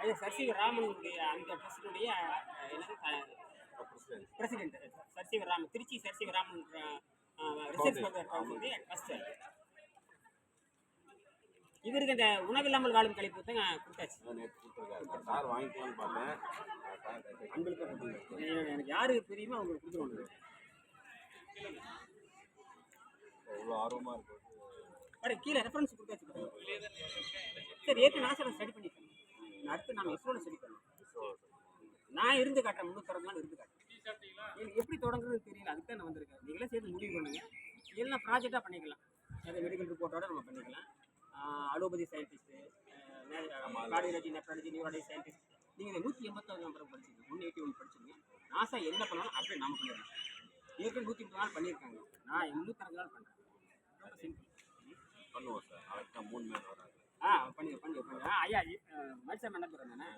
அது சசிவ ராமனுடைய அந்த ட்ரஸ்டுடைய என்னது பிரசிடென்ட் சசிவ ராமன் திருச்சி சசிவ ராமன் ரிசர்ச் ஃபவுண்டேஷனுடைய ட்ரஸ்ட் இவருக்கு இந்த உணவில்லாமல் வாழும் கழிப்பு தான் கொடுத்தாச்சு. சார் வாங்கிக்கலாம்னு பார்த்தேன். எனக்கு யாரு தெரியுமோ அவங்களுக்கு கொடுத்துருவாங்க. இவ்வளோ ஆர்வமாக இருக்கும் பாரு கீழே ரெஃபரன்ஸ் கொடுத்தாச்சு சார் சரி ஏற்கனவே நாசாவில் ஸ்டடி பண்ணிட்டேன். நான் அடுத்து நான் இஸ்ரோவில் ஸ்டடி பண்ணேன் நான் இருந்து காட்டேன் முந்நூற்றி நாள் இருந்து காட்டேன் எனக்கு எப்படி தொடங்குறதுன்னு தெரியல அதுக்கு தான் நான் வந்திருக்கேன். நீங்களே சேர்த்து முடிவு பண்ணுங்க. எல்லாம் ப்ராஜெக்டாக பண்ணிக்கலாம். அது மெடிக்கல் ரிப்போர்ட்டோட நம்ம பண்ணிக்கலாம். Allopathy scientist cardiology nephrology neurology scientist நீங்கள் இந்த நூற்றி எண்பத்தாறு நம்பர் படிச்சிருக்கீங்க. ஒன் எயிட்டி ஒன் படிச்சிருங்க நாசா என்ன பண்ணாலும் அப்படியே நாம பண்ணிடலாம். ஏற்கனவே நூற்றி முப்பது நாள் பண்ணியிருக்காங்க. நான் முந்நூற்றஞ்சு நாள் பண்ணுறேன் ரொம்ப சிம்பிள் பண்ணுவோம் சார். கரெக்டாக மூணு மணி நேரம் ஆ பண்ணுங்க பண்ணுங்க பண்ணுங்க ஐயா மனுஷன் என்ன தானே?